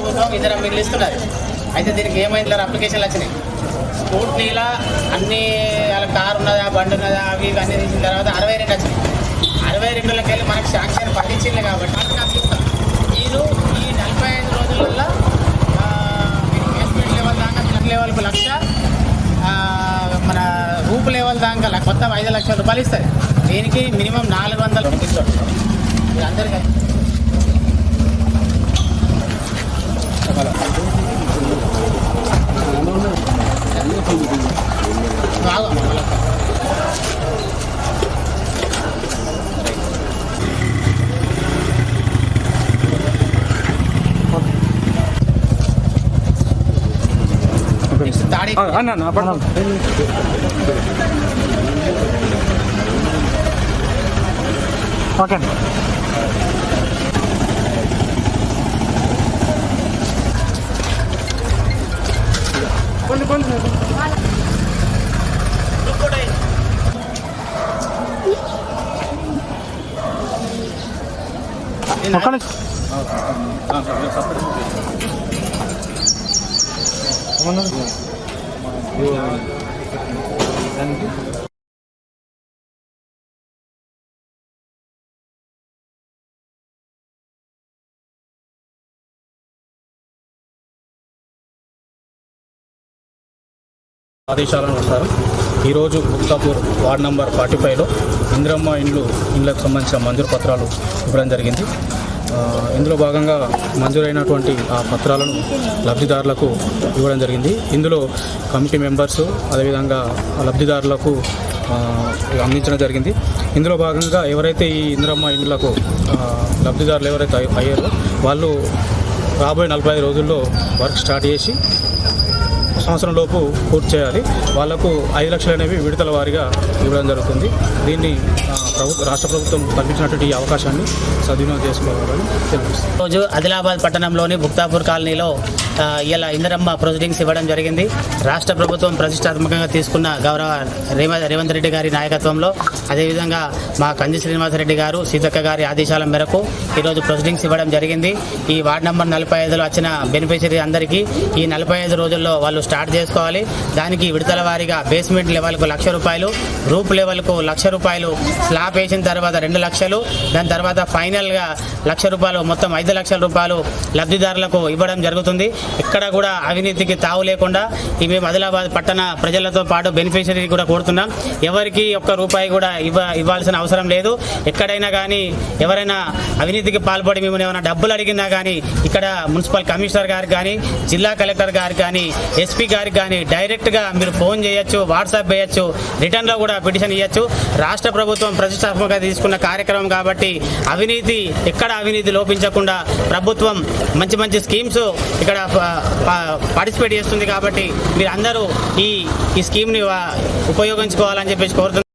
ప్రభుత్వం ఇద్దరు మిల్లు ఇస్తున్నారు అయితే దీనికి ఏమైంది అప్లికేషన్లు వచ్చినాయి. స్కూటీలో అన్ని వాళ్ళ కారు ఉన్నదా బండి ఉన్నదా అవి అన్ని తీసిన తర్వాత అరవై రెండు వచ్చినాయి. అరవై రెండులకి వెళ్ళి మనకి శాంక్షన్ పట్టించింది కాబట్టి మనకు నాకు మీరు ఈ నలభై ఐదు రోజులలో బేస్మెంట్ లెవెల్ దాకా బ్లడ్ లెవెల్కి లక్ష మన రూప్ లెవెల్ దాకా మొత్తం ఐదు లక్షల రూపాయలు ఇస్తారు. దీనికి మినిమం నాలుగు వందల అన్న నా పట్ల ఓకే అండి కొన్ని కొన్ని ఒక్క నిమిషం. ఆదేశాలను అనుసారం ఈరోజు గుప్తాపూర్ వార్డ్ నంబర్ ఫార్టీ ఫైవ్లో ఇంద్రమ్మ ఇండ్లు ఇండ్లకు సంబంధించిన మంజూరు పత్రాలు ఇవ్వడం జరిగింది. ఇందులో భాగంగా మంజూరైనటువంటి ఆ పత్రాలను లబ్ధిదారులకు ఇవ్వడం జరిగింది. ఇందులో కమిటీ మెంబర్స్ అదేవిధంగా లబ్ధిదారులకు అందించడం జరిగింది. ఇందులో భాగంగా ఎవరైతే ఈ ఇందిరమ్మ ఇండ్లకు లబ్ధిదారులు ఎవరైతే అయ్యారో వాళ్ళు రాబోయే నలభై ఐదు రోజుల్లో వర్క్ స్టార్ట్ చేసి సంవత్సరం లోపు పూర్తి చేయాలి. వాళ్ళకు ఐదు లక్షలు అనేవి విడతల వారీగా ఇవ్వడం జరుగుతుంది. దీన్ని ప్రభుత్వ రాష్ట్ర ప్రభుత్వం కల్పించినటువంటి ఈ అవకాశాన్ని సద్వినియోగం చేసుకోవాలని తెలిపిస్తుంది రోజు ఆదిలాబాద్ పట్టణంలోని భుక్తాపూర్ కాలనీలో ఇలా ఇందరమ్మ ప్రొసీడింగ్స్ ఇవ్వడం జరిగింది. రాష్ట్ర ప్రభుత్వం ప్రతిష్టాత్మకంగా తీసుకున్న గౌరవ రేవంత్ రెడ్డి గారి నాయకత్వంలో అదేవిధంగా మా కంది శ్రీనివాసరెడ్డి గారు సీతక్క గారి ఆదేశాల మేరకు ఈరోజు ప్రొసీడింగ్స్ ఇవ్వడం జరిగింది. ఈ వార్డు నెంబర్ నలభై ఐదులో వచ్చిన బెనిఫిషరీ అందరికీ ఈ నలభై ఐదు రోజుల్లో వాళ్ళు స్టార్ట్ చేసుకోవాలి. దానికి విడతల వారీగా బేస్మెంట్ లెవెల్కు లక్ష రూపాయలు రూప్ లెవెల్కు లక్ష రూపాయలు స్లాబ్ వేసిన తర్వాత రెండు లక్షలు దాని తర్వాత ఫైనల్గా లక్ష రూపాయలు మొత్తం ఐదు లక్షల రూపాయలు లబ్ధిదారులకు ఇవ్వడం జరుగుతుంది. ఇక్కడ కూడా అవినీతికి తావు లేకుండా ఇవి మేము ఆదిలాబాద్ పట్టణ ప్రజలతో పాటు బెనిఫిషరీ కూడా కోరుతున్నాం. ఎవరికి ఒక్క రూపాయి కూడా ఇవ్వ ఇవ్వాల్సిన అవసరం లేదు. ఎక్కడైనా కానీ ఎవరైనా అవినీతికి పాల్పడి మేము ఏమైనా డబ్బులు అడిగినా కానీ ఇక్కడ మున్సిపల్ కమిషనర్ గారికి కానీ జిల్లా కలెక్టర్ గారికి కానీ ఎస్పీ గారికి కానీ డైరెక్ట్గా మీరు ఫోన్ చేయొచ్చు వాట్సాప్ చేయొచ్చు రిటర్న్లో కూడా పిటిషన్ ఇవ్వచ్చు రాష్ట్ర ప్రభుత్వం ప్రతిష్టాత్మకంగా తీసుకున్న కార్యక్రమం కాబట్టి అవినీతి ఎక్కడ అవినీతి లోపించకుండా ప్రభుత్వం మంచి మంచి స్కీమ్స్ ఇక్కడ పార్టిసిపేట్ చేస్తుంది కాబట్టి మీరు అందరూ ఈ ఈ స్కీమ్ని ఉపయోగించుకోవాలని చెప్పేసి కోరుతున్నాను